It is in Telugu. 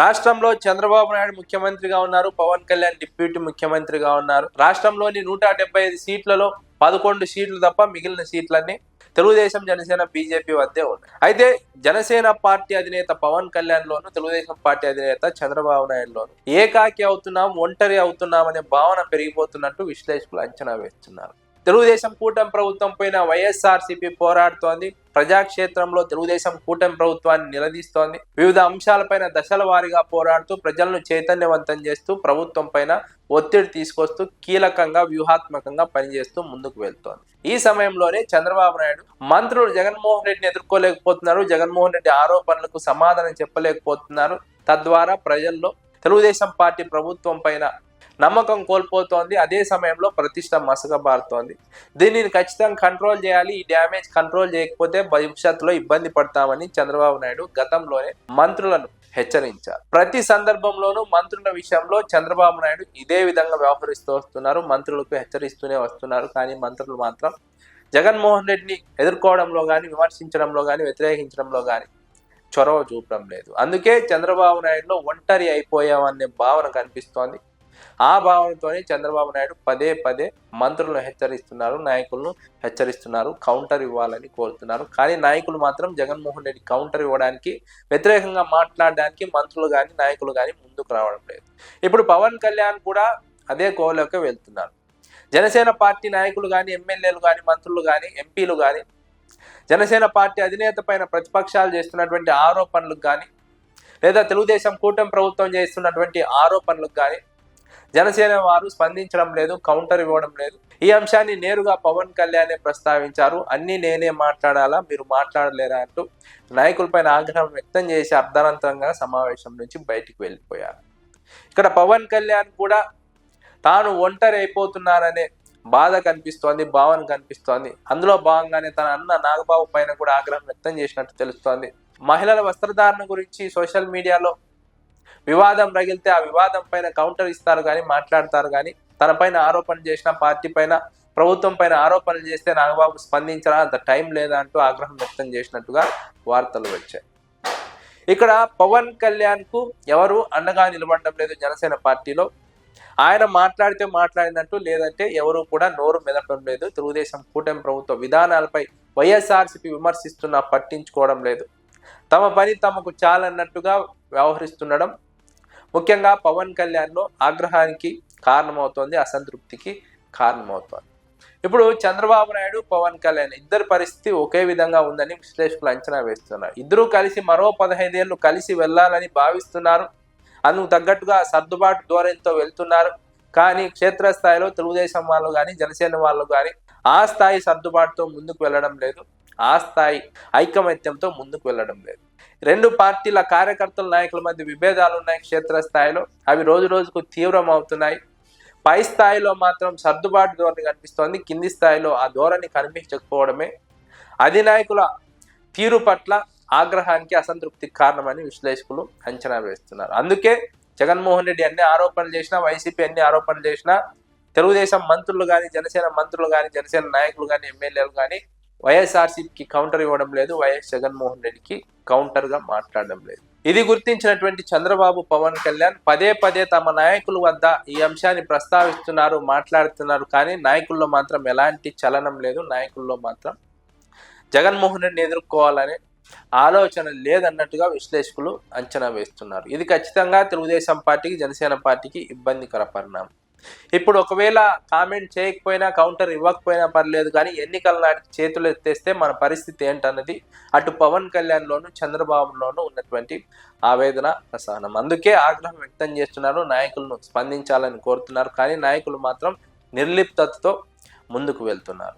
రాష్ట్రంలో చంద్రబాబు నాయుడు ముఖ్యమంత్రిగా ఉన్నారు పవన్ కళ్యాణ్ డిప్యూటీ ముఖ్యమంత్రిగా ఉన్నారు. రాష్ట్రంలోని నూట డెబ్బై ఐదు సీట్లలో పదకొండు సీట్లు తప్ప మిగిలిన సీట్లన్నీ తెలుగుదేశం జనసేన బీజేపీ వద్దే ఉన్నాయి. అయితే జనసేన పార్టీ అధినేత పవన్ కళ్యాణ్ లోను తెలుగుదేశం పార్టీ అధినేత చంద్రబాబు నాయుడు లోను ఏకాకి అవుతున్నాం ఒంటరి అవుతున్నాం అనే భావన పెరిగిపోతున్నట్టు విశ్లేషకులు అంచనా వేస్తున్నారు. తెలుగుదేశం కూటమి ప్రభుత్వం పైన వైఎస్ఆర్సీపీ పోరాడుతోంది. ప్రజాక్షేత్రంలో తెలుగుదేశం కూటమి ప్రభుత్వాన్ని నిలదీస్తోంది. వివిధ అంశాలపైన దశల వారీగా పోరాడుతూ ప్రజలను చైతన్యవంతం చేస్తూ ప్రభుత్వం పైన ఒత్తిడి తీసుకొస్తూ కీలకంగా వ్యూహాత్మకంగా పనిచేస్తూ ముందుకు వెళ్తోంది. ఈ సమయంలోనే చంద్రబాబు నాయుడు మంత్రులు జగన్మోహన్ రెడ్డిని ఎదుర్కోలేకపోతున్నారు. జగన్మోహన్ రెడ్డి ఆరోపణలకు సమాధానం చెప్పలేకపోతున్నారు. తద్వారా ప్రజల్లో తెలుగుదేశం పార్టీ ప్రభుత్వం పైన నమ్మకం కోల్పోతోంది. అదే సమయంలో ప్రతిష్ట మసకబారుతోంది. దీనిని ఖచ్చితంగా కంట్రోల్ చేయాలి. ఈ డ్యామేజ్ కంట్రోల్ చేయకపోతే భవిష్యత్తులో ఇబ్బంది పడతామని చంద్రబాబు నాయుడు గతంలోనే మంత్రులను హెచ్చరించారు. ప్రతి సందర్భంలోనూ మంత్రుల విషయంలో చంద్రబాబు నాయుడు ఇదే విధంగా వ్యవహరిస్తూ వస్తున్నారు మంత్రులకు హెచ్చరిస్తూనే వస్తున్నారు. కానీ మంత్రులు మాత్రం జగన్మోహన్ రెడ్డిని ఎదుర్కోవడంలో కానీ విమర్శించడంలో కానీ వ్యతిరేకించడంలో కానీ చొరవ చూపడం లేదు. అందుకే చంద్రబాబు నాయుడులో ఒంటరి అయిపోయామనే భావన కనిపిస్తోంది. ఆ భావనతోనే చంద్రబాబు నాయుడు పదే పదే మంత్రులను హెచ్చరిస్తున్నారు నాయకులను హెచ్చరిస్తున్నారు కౌంటర్ ఇవ్వాలని కోరుతున్నారు. కానీ నాయకులు మాత్రం జగన్మోహన్ రెడ్డి కౌంటర్ ఇవ్వడానికి వ్యతిరేకంగా మాట్లాడడానికి మంత్రులు కానీ నాయకులు కానీ ముందుకు రావడం లేదు. ఇప్పుడు పవన్ కళ్యాణ్ కూడా అదే కోలోకి వెళ్తున్నారు. జనసేన పార్టీ నాయకులు కానీ ఎమ్మెల్యేలు కానీ మంత్రులు కానీ ఎంపీలు కానీ జనసేన పార్టీ అధినేత పైన ప్రతిపక్షాలు చేస్తున్నటువంటి ఆరోపణలకు కానీ లేదా తెలుగుదేశం కూటమి ప్రభుత్వం చేస్తున్నటువంటి ఆరోపణలకు కానీ జనసేన వారు స్పందించడం లేదు కౌంటర్ ఇవ్వడం లేదు. ఈ అంశాన్ని నేరుగా పవన్ కళ్యాణే ప్రస్తావించారు. అన్ని నేనే మాట్లాడాలా? మీరు మాట్లాడలేరా అంటూ నాయకులపైన ఆగ్రహం వ్యక్తం చేసి అర్ధనంతరంగా సమావేశం నుంచి బయటికి వెళ్ళిపోయారు. ఇక్కడ పవన్ కళ్యాణ్ కూడా తాను ఒంటరి అయిపోతున్నారనే బాధ కనిపిస్తోంది భావన కనిపిస్తోంది. అందులో భాగంగానే తన అన్న నాగబాబు పైన కూడా ఆగ్రహం వ్యక్తం చేసినట్టు తెలుస్తోంది. మహిళల వస్త్రధారణ గురించి సోషల్ మీడియాలో వివాదం రగిలితే ఆ వివాదం పైన కౌంటర్ ఇస్తారు కానీ మాట్లాడతారు కానీ తన పైన ఆరోపణ చేసిన పార్టీ పైన ప్రభుత్వం పైన ఆరోపణలు చేస్తే నాగబాబు స్పందించరా? అంత టైం లేదా అంటూ ఆగ్రహం వ్యక్తం చేసినట్టుగా వార్తలు వచ్చాయి. ఇక్కడ పవన్ కళ్యాణ్కు ఎవరు అండగా నిలబడడం లేదు జనసేన పార్టీలో. ఆయన మాట్లాడితే మాట్లాడినట్టు లేదంటే ఎవరు కూడా నోరు మెదపడం లేదు. తెలుగుదేశం కూటమి ప్రభుత్వ విధానాలపై వైఎస్ఆర్సీపీ విమర్శిస్తున్నా పట్టించుకోవడం లేదు. తమ పని తమకు చాలన్నట్టుగా వ్యవహరిస్తుండడం ముఖ్యంగా పవన్ కళ్యాణ్లో ఆగ్రహానికి కారణమవుతోంది అసంతృప్తికి కారణమవుతోంది. ఇప్పుడు చంద్రబాబు నాయుడు పవన్ కళ్యాణ్ ఇద్దరి పరిస్థితి ఒకే విధంగా ఉందని విశ్లేషకులు అంచనా వేస్తున్నారు. ఇద్దరూ కలిసి మరో పదహైదేళ్ళు కలిసి వెళ్ళాలని భావిస్తున్నారు. అందుకు తగ్గట్టుగా సర్దుబాటు ధోరణితో వెళ్తున్నారు. కానీ క్షేత్రస్థాయిలో తెలుగుదేశం వాళ్ళు కానీ జనసేన వాళ్ళు కానీ ఆ స్థాయి సర్దుబాటుతో ముందుకు వెళ్ళడం లేదు. ఆ స్థాయి ఐకమత్యంతో ముందుకు వెళ్ళడం లేదు. రెండు పార్టీల కార్యకర్తల నాయకుల మధ్య విభేదాలు ఉన్నాయి క్షేత్రస్థాయిలో. అవి రోజు రోజుకు తీవ్రం అవుతున్నాయి పై స్థాయిలో మాత్రం సర్దుబాటు ధోరణి కనిపిస్తోంది. కింది స్థాయిలో ఆ ధోరణి కనిపించకపోవడమే అధినాయకుల తీరు పట్ల ఆగ్రహానికి అసంతృప్తికి కారణమని విశ్లేషకులు అంచనా వేస్తున్నారు. అందుకే జగన్మోహన్ రెడ్డి అన్ని ఆరోపణలు చేసినా వైసీపీ అన్ని ఆరోపణలు చేసినా తెలుగుదేశం మంత్రులు కానీ జనసేన మంత్రులు కానీ జనసేన నాయకులు కానీ ఎమ్మెల్యేలు కానీ వైఎస్ఆర్సీపీకి కౌంటర్ ఇవ్వడం లేదు వైఎస్ జగన్మోహన్ రెడ్డికి కౌంటర్గా మాట్లాడడం లేదు. ఇది గుర్తించినటువంటి చంద్రబాబు పవన్ కళ్యాణ్ పదే పదే తమ నాయకుల వద్ద ఈ అంశాన్ని ప్రస్తావిస్తున్నారు మాట్లాడుతున్నారు కానీ నాయకుల్లో మాత్రం ఎలాంటి చలనం లేదు నాయకుల్లో మాత్రం జగన్మోహన్ రెడ్డిని ఎదుర్కోవాలనే ఆలోచన లేదన్నట్టుగా విశ్లేషకులు అంచనా వేస్తున్నారు. ఇది ఖచ్చితంగా తెలుగుదేశం పార్టీకి జనసేన పార్టీకి ఇబ్బందికర పరిణామం. ఇప్పుడు ఒకవేళ కామెంట్ చేయకపోయినా కౌంటర్ ఇవ్వకపోయినా పర్లేదు కానీ ఎన్నికల నాటికి చేతులు ఎత్తేస్తే మన పరిస్థితి ఏంటన్నది అటు పవన్ కళ్యాణ్లోను చంద్రబాబులోను ఉన్నటువంటి ఆవేదన అసహనం అందుకే ఆగ్రహం వ్యక్తం చేస్తున్నారు నాయకులను స్పందించాలని కోరుతున్నారు కానీ నాయకులు మాత్రం నిర్లిప్తతో ముందుకు వెళ్తున్నారు.